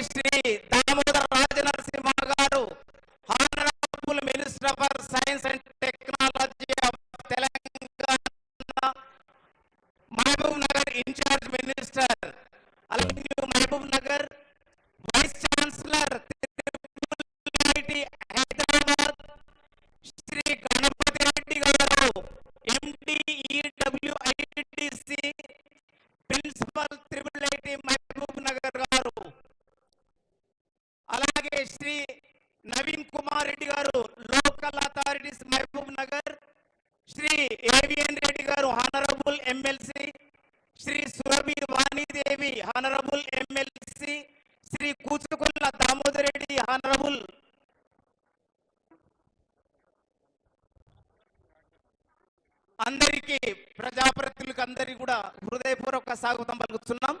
Shri Damodara Rajanarasimha garu honourable minister for science and technology of Telangana Mahabub Nagar incharge minister అలాగే Mahabub Nagar vice chancellor Hyderabad Shri Ganapathi Reddy garu ఎండిఈడబ్ల్యూఐటిసి principal triple IT Mahabub Nagar garu అలాగే Shri Naveen Kumar Reddy garu local authorities Mahabub Nagar Shri AVN Reddy garu honourable MLC Shri Surabhi Vanidevi honourable MLC Shri Kuchukulla Damodar Reddy honourable అందరికీ ప్రజాప్రతినిధులకు అందరికీ కూడా హృదయపూర్వక స్వాగతం పలుకుతున్నాం.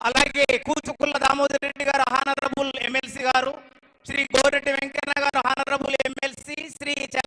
అలాగే Kuchukulla Damodar Reddy garu honourable MLC గారు శ్రీ గోరెడ్డి